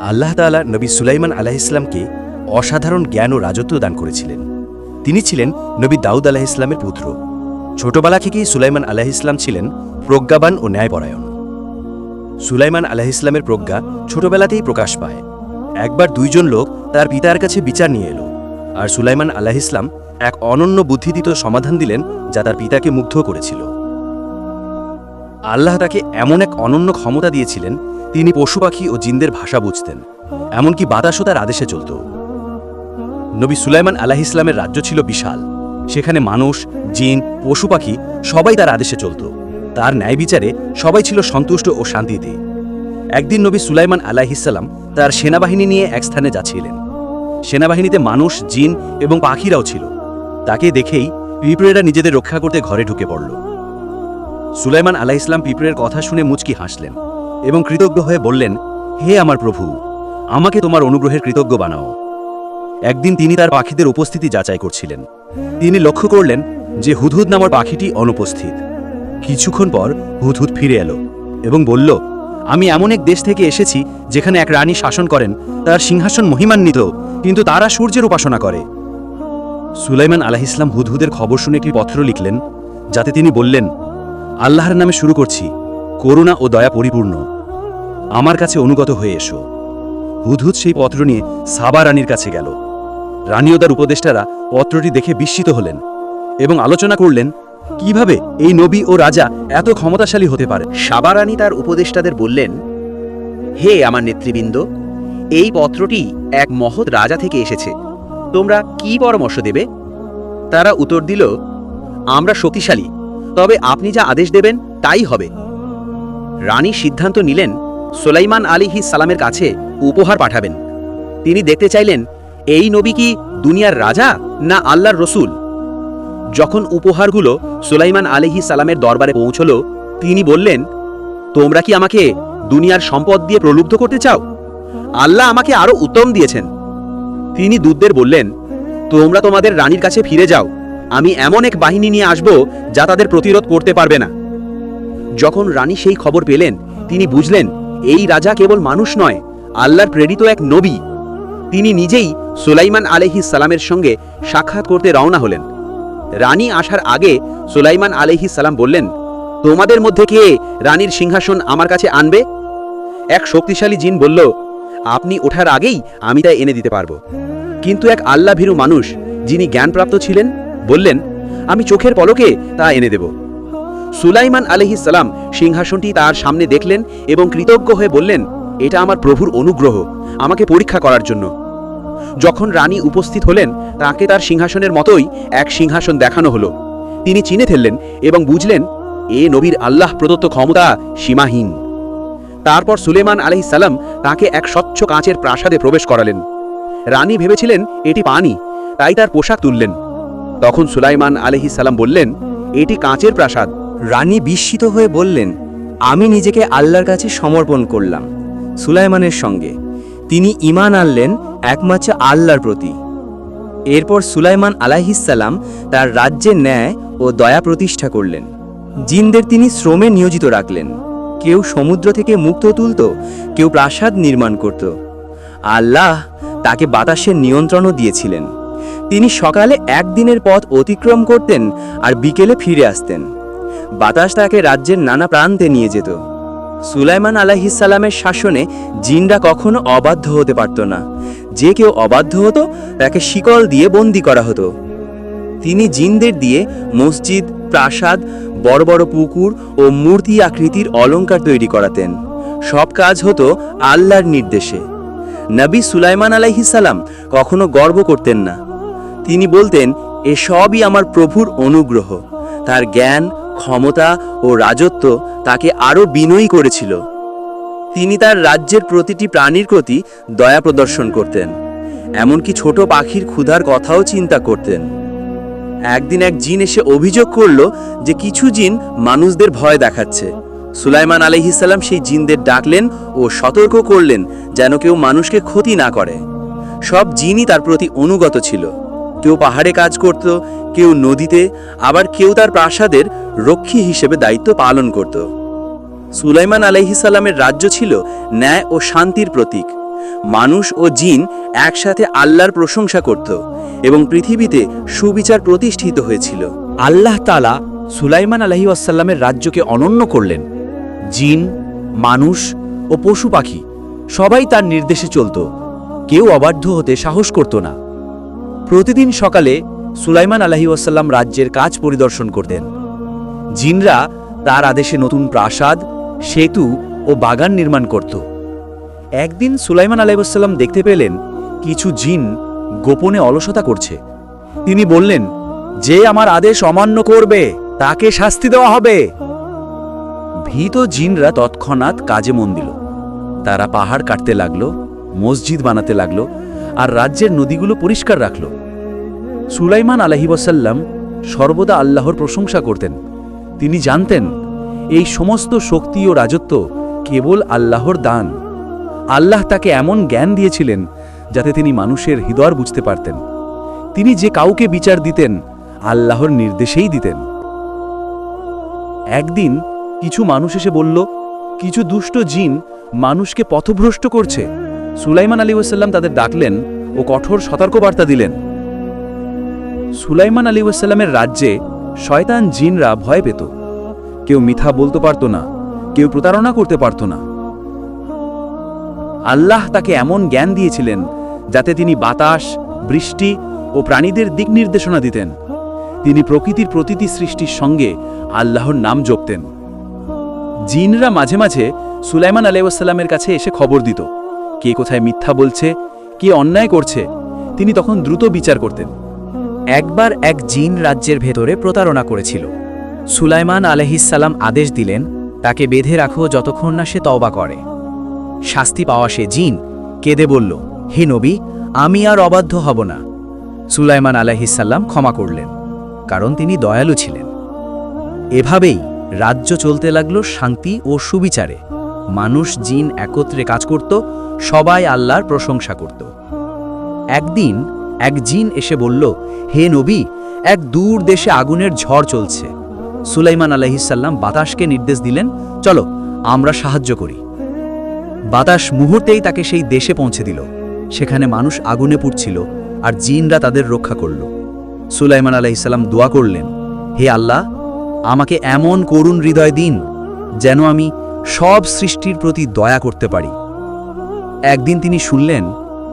আল্লাহ তাআলা নবী সুলাইমান আলাহিসাল্লামকে অসাধারণ জ্ঞান ও রাজত্ব দান করেছিলেন। তিনি ছিলেন নবী দাউদ আলাহিসাল্লামের পুত্র। ছোটবেলা থেকেই সুলাইমান আলাহিসাল্লাম ছিলেন প্রজ্ঞাবান ও ন্যায়পরায়ণ। সুলাইমান আলাহিসাল্লামের প্রজ্ঞা ছোটবেলাতেই প্রকাশ পায়। একবার দুইজন লোক তার পিতার কাছে বিচার নিয়ে এলো আর সুলাইমান আলাহিসাল্লাম এক অনন্য বুদ্ধিদিত সমাধান দিলেন যা তার পিতাকে মুগ্ধ করেছিল। আল্লাহ তাকে এমন এক অনন্য ক্ষমতা দিয়েছিলেন তিনি পশু পাখি ও জিনদের ভাষা বুঝতেন, এমনকি বাতাসও তার আদেশে চলত। নবী সুলাইমান আলাহ ইসলামের রাজ্য ছিল বিশাল। সেখানে মানুষ, জিন, পশু পাখি সবাই তার আদেশে চলত। তার ন্যায় বিচারে সবাই ছিল সন্তুষ্ট ও শান্তিতে। একদিন নবী সুলাইমান আলাহিসাল্লাম তার সেনাবাহিনী নিয়ে এক স্থানে যাচ্ছিলেন। সেনাবাহিনীতে মানুষ, জিন এবং পাখিরাও ছিল। তাকে দেখেই পিঁপড়েরা নিজেদের রক্ষা করতে ঘরে ঢুকে পড়ল। সুলাইমান আলাহ ইসলাম পিঁপড়ের কথা শুনে মুচকি হাসলেন। এবং কৃতজ্ঞ হয়ে বললেন, হে আমার প্রভু, আমাকে তোমার অনুগ্রহের কৃতজ্ঞ বানাও। একদিন তিনি তার পাখিদের উপস্থিতি যাচাই করছিলেন। তিনি লক্ষ্য করলেন যে হুদহুদ নামর পাখিটি অনুপস্থিত। কিছুক্ষণ পর হুদহুদ ফিরে এলো এবং বলল, আমি এমন এক দেশ থেকে এসেছি যেখানে এক রানী শাসন করেন, তার সিংহাসন মহিমান্বিত, কিন্তু তারা সূর্যের উপাসনা করে। সুলাইমান আলাহ ইসলাম হুদহুদের খবর শুনে একটি পত্র লিখলেন, যাতে তিনি বললেন, আল্লাহর নামে শুরু করছি, করুণা ও দয়া পরিপূর্ণ। আমার কাছে অনুগত হয়ে এসো। হুদহুদ সেই পত্র নিয়ে সাবা রানীর কাছে গেল। রানী ও তার উপদেষ্টারা পত্রটি দেখে বিস্মিত হলেন এবং আলোচনা করলেন, কীভাবে এই নবী ও রাজা এত ক্ষমতাশালী হতে পারে? সাবারানী তার উপদেষ্টাদের বললেন, হে আমার নেতৃবৃন্দ, এই পত্রটি এক মহৎ রাজা থেকে এসেছে। তোমরা কি পরামর্শ দেবে? তারা উত্তর দিল, আমরা শক্তিশালী, তবে আপনি যা আদেশ দেবেন তাই হবে। রানী সিদ্ধান্ত নিলেন সোলাইমান আলিহি সালামের কাছে উপহার পাঠাবেন। তিনি দেখতে চাইলেন, এই নবী কি দুনিয়ার রাজা না আল্লাহর রসুল? যখন উপহারগুলো সুলাইমান আলিহি সালামের দরবারে পৌঁছল, তিনি বললেন, তোমরা কি আমাকে দুনিয়ার সম্পদ দিয়ে প্রলুব্ধ করতে চাও? আল্লাহ আমাকে আরও উত্তম দিয়েছেন। তিনি দূতদের বললেন, তোমরা তোমাদের রানীর কাছে ফিরে যাও। আমি এমন এক বাহিনী নিয়ে আসব যা তাদের প্রতিরোধ করতে পারবে না। যখন রানী সেই খবর পেলেন, তিনি বুঝলেন এই রাজা কেবল মানুষ নয়, আল্লাহর প্রেরিত এক নবী। তিনি নিজেই সুলাইমান আলহিস সালামের সঙ্গে সাক্ষাৎ করতে রওনা হলেন। রানী আসার আগে সুলাইমান আলহিস সালাম বললেন, তোমাদের মধ্যে কে রানীর সিংহাসন আমার কাছে আনবে? এক শক্তিশালী জিন বলল, আপনি ওঠার আগেই আমি তা এনে দিতে পারব। কিন্তু এক আল্লাহ ভীরু মানুষ, যিনি জ্ঞানপ্রাপ্ত ছিলেন, বললেন, আমি চোখের পলকে তা এনে দেব। সুলাইমান সালাম সিংহাসনটি তার সামনে দেখলেন এবং কৃতজ্ঞ হয়ে বললেন, এটা আমার প্রভুর অনুগ্রহ, আমাকে পরীক্ষা করার জন্য। যখন রানী উপস্থিত হলেন, তাকে তার সিংহাসনের মতোই এক সিংহাসন দেখানো হলো। তিনি চিনে ফেললেন এবং বুঝলেন, এ নবীর আল্লাহ প্রদত্ত ক্ষমতা সীমাহীন। তারপর সুলেমান সালাম তাকে এক স্বচ্ছ কাঁচের প্রাসাদে প্রবেশ করালেন। রানী ভেবেছিলেন, এটি পানি। তাই তার পোশাক তুললেন। তখন সুলাইমান সালাম বললেন, এটি কাঁচের প্রাসাদ। রানী বিস্মিত হয়ে বললেন, আমি নিজেকে আল্লাহর কাছে সমর্পণ করলাম সুলাইমানের সঙ্গে। তিনি ইমান আনলেন একমাত্র আল্লাহর প্রতি। এরপর সুলাইমান আলাহিসাল্লাম তার রাজ্যের ন্যায় ও দয়া প্রতিষ্ঠা করলেন। জিনদের তিনি শ্রমে নিয়োজিত রাখলেন। কেউ সমুদ্র থেকে মুক্ত তুলত, কেউ প্রাসাদ নির্মাণ করত। আল্লাহ তাকে বাতাসের নিয়ন্ত্রণও দিয়েছিলেন। তিনি সকালে একদিনের পথ অতিক্রম করতেন আর বিকেলে ফিরে আসতেন। বাতাস তাকে রাজ্যের নানা প্রান্তে নিয়ে যেত। সুলাইমান আলাহিসাল্লামের শাসনে জিনরা কখনো অবাধ্য হতে পারত না। যে কেউ অবাধ্য হতো, তাকে শিকল দিয়ে বন্দি করা হতো। তিনি জিনদের দিয়ে মসজিদ, প্রাসাদ, বড় বড় পুকুর ও মূর্তি আকৃতির অলংকার তৈরি করাতেন। সব কাজ হতো আল্লাহর নির্দেশে। নবী সুলাইমান আলাইহিসাল্লাম কখনো গর্ব করতেন না। তিনি বলতেন, এসবই আমার প্রভুর অনুগ্রহ। তার জ্ঞান ক্ষমতা ও রাজত্ব তাকে আরও বিনয়ী করেছিল। তিনি তার রাজ্যের প্রতিটি প্রাণীর প্রতি দয়া প্রদর্শন করতেন, এমনকি ছোট পাখির ক্ষুধার কথাও চিন্তা করতেন। একদিন এক জিন এসে অভিযোগ করল যে কিছু জিন মানুষদের ভয় দেখাচ্ছে। সুলাইমান আলহিসাল্লাম সেই জিনদের ডাকলেন ও সতর্ক করলেন যেন কেউ মানুষকে ক্ষতি না করে। সব জিনই তার প্রতি অনুগত ছিল। কেউ পাহাড়ে কাজ করত, কেউ নদীতে, আবার কেউ তার প্রাসাদের রক্ষী হিসেবে দায়িত্ব পালন করত। সুলাইমান আলাইহিসাল্লামের রাজ্য ছিল ন্যায় ও শান্তির প্রতীক। মানুষ ও জিন একসাথে আল্লাহর প্রশংসা করত এবং পৃথিবীতে সুবিচার প্রতিষ্ঠিত হয়েছিল। আল্লাহ তালা সুলাইমান আলহি আসাল্লামের রাজ্যকে অনন্য করলেন। জিন, মানুষ ও পশু পাখি সবাই তার নির্দেশে চলত। কেউ অবাধ্য হতে সাহস করত না। প্রতিদিন সকালে সুলাইমান আলহি আসাল্লাম রাজ্যের কাজ পরিদর্শন করতেন। জিনরা তার আদেশে নতুন প্রাসাদ, সেতু ও বাগান নির্মাণ করত। একদিন সুলাইমান আলাইসাল্লাম দেখতে পেলেন কিছু জিন গোপনে অলসতা করছে। তিনি বললেন, যে আমার আদেশ অমান্য করবে, তাকে শাস্তি দেওয়া হবে। ভীত জিনরা তৎক্ষণাৎ কাজে মন দিল। তারা পাহাড় কাটতে লাগল, মসজিদ বানাতে লাগল আর রাজ্যের নদীগুলো পরিষ্কার রাখল। সুলাইমান আলহিবাসাল্লাম সর্বদা আল্লাহর প্রশংসা করতেন। তিনি জানতেন, এই সমস্ত শক্তি ও রাজত্ব কেবল আল্লাহর দান। আল্লাহ তাকে এমন জ্ঞান দিয়েছিলেন যাতে তিনি মানুষের হৃদয় বুঝতে পারতেন। তিনি যে কাউকে বিচার দিতেন, আল্লাহর নির্দেশেই দিতেন। একদিন কিছু মানুষ এসে বলল, কিছু দুষ্ট জিন মানুষকে পথভ্রষ্ট করছে। সুলাইমান আলী ওসাল্লাম তাদের ডাকলেন ও কঠোর সতর্কবার্তা দিলেন। সুলাইমান আলী ওসাল্লামের রাজ্যে শয়তান জিনরা ভয় পেত। কেউ মিথ্যা বলতে পারত না, কেউ প্রতারণা করতে পারত না। আল্লাহ তাকে এমন জ্ঞান দিয়েছিলেন যাতে তিনি বাতাস, বৃষ্টি ও প্রাণীদের দিক নির্দেশনা দিতেন। তিনি প্রকৃতির প্রতিটি সৃষ্টির সঙ্গে আল্লাহর নাম জপতেন। জিনরা মাঝে মাঝে সুলাইমান আলাইসাল্লামের কাছে এসে খবর দিত। কে কোথায় মিথ্যা বলছে, কে অন্যায় করছে, তিনি তখন দ্রুত বিচার করতেন। একবার এক জিন রাজ্যের ভেতরে প্রতারণা করেছিল। সুলাইমান আলহিসাল্লাম আদেশ দিলেন, তাকে বেঁধে রাখো যতক্ষণ না সে তওবা করে। শাস্তি পাওয়া সে জিন কেঁদে বলল, হে নবী, আমি আর অবাধ্য হব না। সুলাইমান আলহিসাল্লাম ক্ষমা করলেন, কারণ তিনি দয়ালু ছিলেন। এভাবেই রাজ্য চলতে লাগল শান্তি ও সুবিচারে। মানুষ জিন একত্রে কাজ করত, সবাই আল্লাহর প্রশংসা করত। একদিন এক জিন এসে বলল, হে নবী, এক দূর দেশে আগুনের ঝড় চলছে। সুলাইমান আলহিসাল্লাম বাতাসকে নির্দেশ দিলেন, চলো, আমরা সাহায্য করি। বাতাস মুহূর্তেই তাকে সেই দেশে পৌঁছে দিল। সেখানে মানুষ আগুনে পুড়ছিল আর জিনরা তাদের রক্ষা করল। সুলাইমান আলাইসাল্লাম দোয়া করলেন, হে আল্লাহ, আমাকে এমন করুণ হৃদয় দিন, যেন আমি সব সৃষ্টির প্রতি দয়া করতে পারি। একদিন তিনি শুনলেন,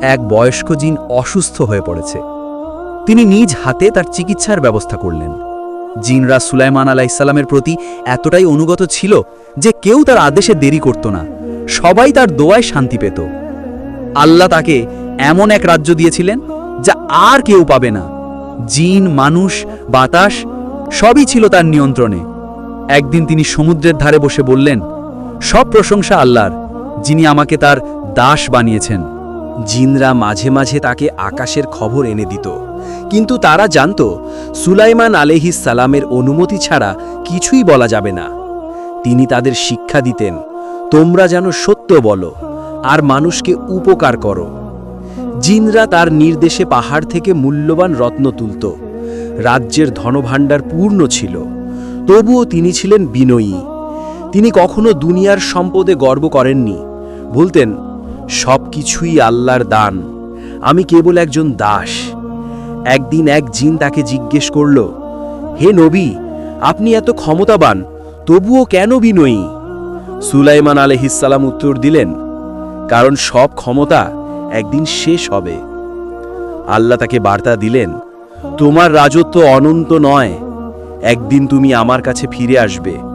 এক বয়স্ক জিন অসুস্থ হয়ে পড়েছে। তিনি নিজ হাতে তার চিকিৎসার ব্যবস্থা করলেন। জিনরা সুলাইমান আলাইসাল্লামের প্রতি এতটাই অনুগত ছিল যে কেউ তার আদেশে দেরি করত না। সবাই তার দোয়ায় শান্তি পেত। আল্লাহ তাকে এমন এক রাজ্য দিয়েছিলেন যা আর কেউ পাবে না। জিন, মানুষ, বাতাস, সবই ছিল তার নিয়ন্ত্রণে। একদিন তিনি সমুদ্রের ধারে বসে বললেন সব প্রশংসা আল্লাহর, যিনি আমাকে তার দাস বানিয়েছেন। জিনরা মাঝে মাঝে তাকে আকাশের খবর এনে দিত। কিন্তু তারা জানত, সুলাইমান আলেহিস সালামের অনুমতি ছাড়া কিছুই বলা যাবে না। তিনি তাদের শিক্ষা দিতেন, তোমরা যেন সত্য বলো আর মানুষকে উপকার করো। জিনরা তার নির্দেশে পাহাড় থেকে মূল্যবান রত্ন তুলত। রাজ্যের ধনভাণ্ডার পূর্ণ ছিল। তবুও তিনি ছিলেন বিনয়ী। তিনি কখনো দুনিয়ার সম্পদে গর্ব করেননি। বলতেন সব কিছুই আল্লাহর দান। আমি কেবল একজন দাস। একদিন এক জিন তাকে জিজ্ঞেস করল, হে নবী, আপনি এত ক্ষমতাবান, তবুও কেন বিনয়ী? সুলাইমান আলহিসাল্লাম উত্তর দিলেন, কারণ সব ক্ষমতা একদিন শেষ হবে। আল্লাহ তাকে বার্তা দিলেন, তোমার রাজত্ব অনন্ত নয়। একদিন তুমি আমার কাছে ফিরে আসবে।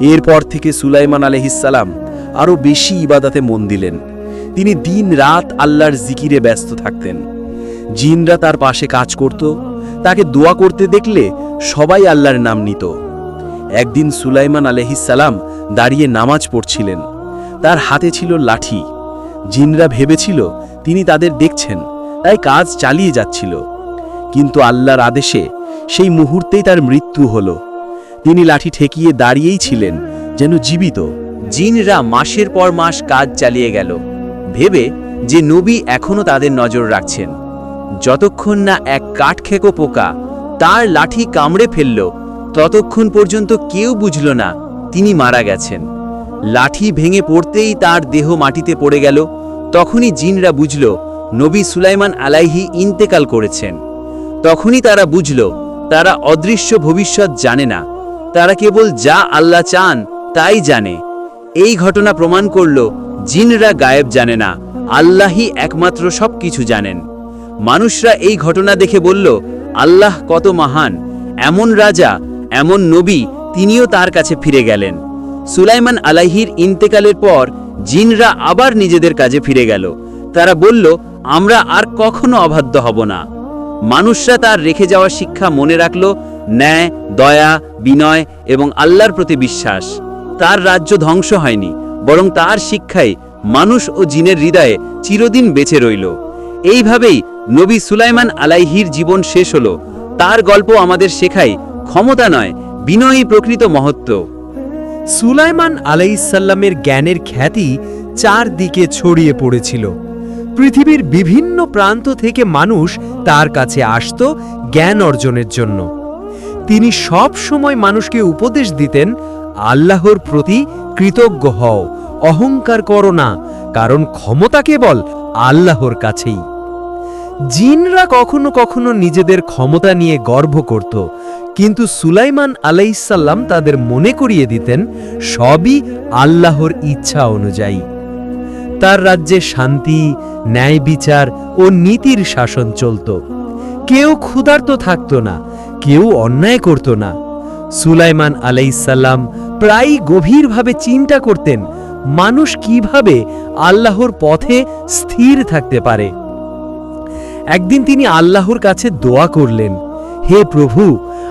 এরপর থেকে সুলাইমান আলহিসাল্লাম আরও বেশি ইবাদাতে মন দিলেন। তিনি দিন রাত আল্লাহর জিকিরে ব্যস্ত থাকতেন। জিনরা তার পাশে কাজ করত, তাকে দোয়া করতে দেখলে সবাই আল্লাহর নাম নিত। একদিন সুলাইমান আলহিসাল্লাম দাঁড়িয়ে নামাজ পড়ছিলেন। তার হাতে ছিল লাঠি। জিনরা ভেবেছিল তিনি তাদের দেখছেন, তাই কাজ চালিয়ে যাচ্ছিল। কিন্তু আল্লাহর আদেশে সেই মুহূর্তেই তার মৃত্যু হল। তিনি লাঠি ঠেকিয়ে দাঁড়িয়েই ছিলেন, যেন জীবিত। জিনরা মাসের পর মাস কাজ চালিয়ে গেল। ভেবে যে নবী এখনও তাদের নজর রাখছেন। যতক্ষণ না এক কাঠখেকো পোকা তার লাঠি কামড়ে ফেলল, ততক্ষণ পর্যন্ত কেউ বুঝল না তিনি মারা গেছেন। লাঠি ভেঙে পড়তেই তার দেহ মাটিতে পড়ে গেল। তখনই জিনরা বুঝল, নবী সুলাইমান আলাইহি ইন্তেকাল করেছেন। তখনই তারা বুঝল, তারা অদৃশ্য ভবিষ্যৎ জানে না। তারা কেবল যা আল্লাহ চান তাই জানে। এই ঘটনা প্রমাণ করল, জিনরা গায়েব জানে না, আল্লাহই একমাত্র সব কিছু জানেন। মানুষরা এই ঘটনা দেখে বলল, আল্লাহ কত মহান, এমন রাজা, এমন নবী, তিনিও তার কাছে ফিরে গেলেন। সুলাইমান আলাইহির ইন্তেকালের পর জিনরা আবার নিজেদের কাজে ফিরে গেল। তারা বলল, আমরা আর কখনো অবাধ্য হব না। মানুষরা তার রেখে যাওয়া শিক্ষা মনে রাখল ন্যায়, দয়া, বিনয় এবং আল্লাহর প্রতি বিশ্বাস। তার রাজ্য ধ্বংস হয়নি, বরং তার শিক্ষায় মানুষ ও জিনের হৃদয়ে চিরদিন বেঁচে রইল। এইভাবেই নবী সুলাইমান আলাইহির জীবন শেষ হলো। তার গল্প আমাদের শেখায় ক্ষমতা নয় বিনয়ী প্রকৃত মহত্ব। সুলাইমান আলাইসাল্লামের জ্ঞানের খ্যাতি চারদিকে ছড়িয়ে পড়েছিল। পৃথিবীর বিভিন্ন প্রান্ত থেকে মানুষ তার কাছে আসত জ্ঞান অর্জনের জন্য। তিনি সব সময় মানুষকে উপদেশ দিতেন, আল্লাহর প্রতি কৃতজ্ঞ হও, অহংকার করো না, কারণ ক্ষমতা কেবল আল্লাহর কাছেই। জিনরা কখনো কখনো নিজেদের ক্ষমতা নিয়ে গর্ব করত, কিন্তু সুলাইমান আলাইসাল্লাম তাদের মনে করিয়ে দিতেন, সবই আল্লাহর ইচ্ছা অনুযায়ী। তার রাজ্যে শান্তি, ন্যায় বিচার ও নীতির শাসন চলত। কেউ ক্ষুধার্ত থাকত না কেউ অন্যায় করত না। সুলাইমান আলাইসাল্লাম প্রায়ই গভীরভাবে চিন্তা করতেন, মানুষ কীভাবে আল্লাহর পথে স্থির থাকতে পারে। একদিন তিনি আল্লাহর কাছে দোয়া করলেন, হে প্রভু,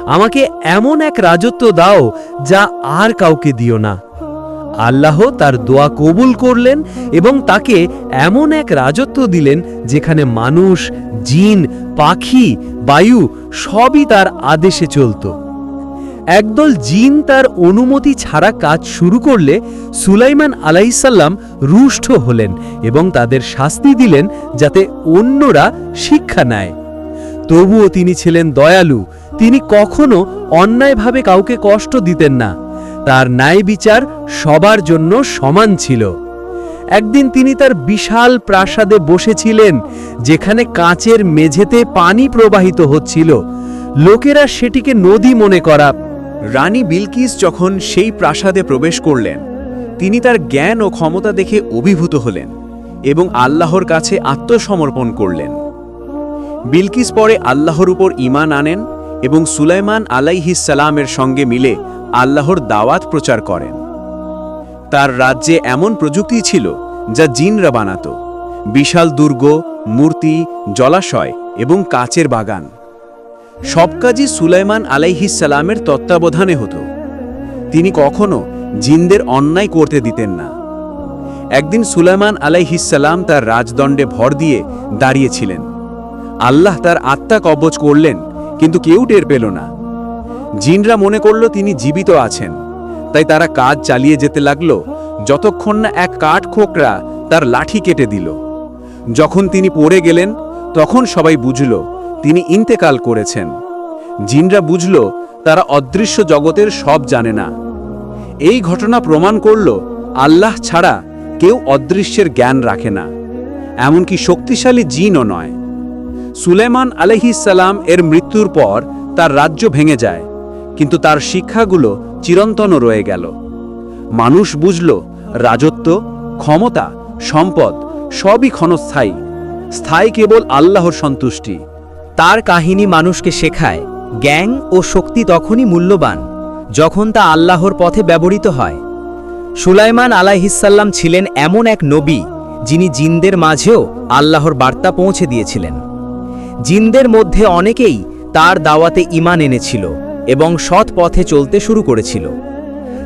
আমাকে এমন এক রাজত্ব দাও যা আর কাউকে দিও না। আল্লাহ তার দোয়া কবুল করলেন এবং তাকে এমন এক রাজত্ব দিলেন যেখানে মানুষ, জিন, পাখি, বায়ু সবই তার আদেশে চলত। একদল জিন তার অনুমতি ছাড়া কাজ শুরু করলে সুলাইমান আলাইসাল্লাম রুষ্ট হলেন এবং তাদের শাস্তি দিলেন যাতে অন্যরা শিক্ষা নেয়। তবুও তিনি ছিলেন দয়ালু, তিনি কখনো অন্যায়ভাবে কাউকে কষ্ট দিতেন না। তার ন্যায় বিচার সবার জন্য সমান ছিল। একদিন তিনি তার বিশাল প্রাসাদে বসেছিলেন, যেখানে কাঁচের মেঝেতে পানি প্রবাহিত হচ্ছিল। লোকেরা সেটিকে নদী মনে করা। রানী বিলকিস যখন সেই প্রাসাদে প্রবেশ করলেন, তিনি তার জ্ঞান ও ক্ষমতা দেখে অভিভূত হলেন এবং আল্লাহর কাছে আত্মসমর্পণ করলেন। বিলকিস পরে আল্লাহর উপর ঈমান আনেন এবং সুলাইমান আলাইহিসালামের সঙ্গে মিলে আল্লাহর দাওয়াত প্রচার করেন। তার রাজ্যে এমন প্রযুক্তি ছিল যা জিনরা বানাত। বিশাল দুর্গ, মূর্তি, জলাশয় এবং কাচের বাগান। সব কাজই সুলাইমান আলাইহিসালামের তত্ত্বাবধানে হতো। তিনি কখনো জিনদের অন্যায় করতে দিতেন না। একদিন সুলাইমান আলাইহিসালাম তার রাজদণ্ডে ভর দিয়ে দাঁড়িয়েছিলেন। আল্লাহ তার আত্মা কবচ করলেন, কিন্তু কেউ টের পেল না। জিনরা মনে করল তিনি জীবিত আছেন। তাই তারা কাজ চালিয়ে যেতে লাগল, যতক্ষণ না এক কাঠ খোকরা তার লাঠি কেটে দিল। যখন তিনি পড়ে গেলেন, তখন সবাই বুঝল, তিনি ইন্তেকাল করেছেন। জিনরা বুঝল, তারা অদৃশ্য জগতের সব জানে না। এই ঘটনা প্রমাণ করল, আল্লাহ ছাড়া কেউ অদৃশ্যের জ্ঞান রাখে না। এমনকি শক্তিশালী জিনও নয়। সুলেমান আলহিসাল্লাম এর মৃত্যুর পর তার রাজ্য ভেঙে যায়। কিন্তু তার শিক্ষাগুলো চিরন্তন রয়ে গেল। মানুষ বুঝল, রাজত্ব, ক্ষমতা, সম্পদ সবই ক্ষণস্থায়ী। স্থায়ী কেবল আল্লাহর সন্তুষ্টি। তার কাহিনী মানুষকে শেখায়, জ্ঞান ও শক্তি তখনই মূল্যবান, যখন তা আল্লাহর পথে ব্যবহৃত হয়। সুলাইমান আলাহিসাল্লাম ছিলেন এমন এক নবী, যিনি জিনদের মাঝেও আল্লাহর বার্তা পৌঁছে দিয়েছিলেন। জিনদের মধ্যে অনেকেই তার দাওয়াতে ইমান এনেছিল। এবং সৎ পথে চলতে শুরু করেছিল।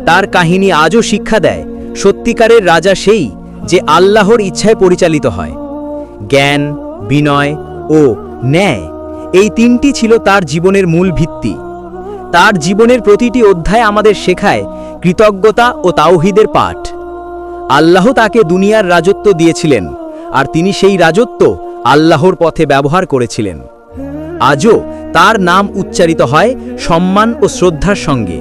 তার কাহিনী আজও শিক্ষা দেয়, সত্যিকারের রাজা সেই যে আল্লাহর ইচ্ছায় পরিচালিত হয়। জ্ঞান, বিনয় ও ন্যায় এই তিনটি ছিল তার জীবনের মূল ভিত্তি। তার জীবনের প্রতিটি অধ্যায় আমাদের শেখায় কৃতজ্ঞতা ও তাওহিদের পাঠ। আল্লাহ তাকে দুনিয়ার রাজত্ব দিয়েছিলেন, আর তিনি সেই রাজত্ব আল্লাহর পথে ব্যবহার করেছিলেন। আজও তার নাম উচ্চারিত হয় সম্মান ও শ্রদ্ধার সঙ্গে।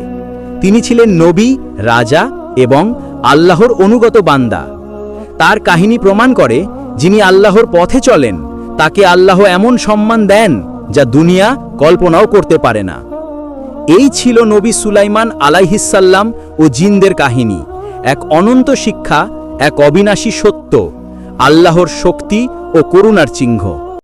তিনি ছিলেন নবী, রাজা এবং আল্লাহর অনুগত বান্দা। তার কাহিনী প্রমাণ করে যিনি আল্লাহর পথে চলেন, তাকে আল্লাহ এমন সম্মান দেন যা দুনিয়া কল্পনাও করতে পারে না। এই ছিল নবী সুলাইমান আলাইহিসাল্লাম ও জিনদের কাহিনী। এক অনন্ত শিক্ষা, এক অবিনাশী সত্য, আল্লাহর শক্তি ও করুণার চিহ্ন।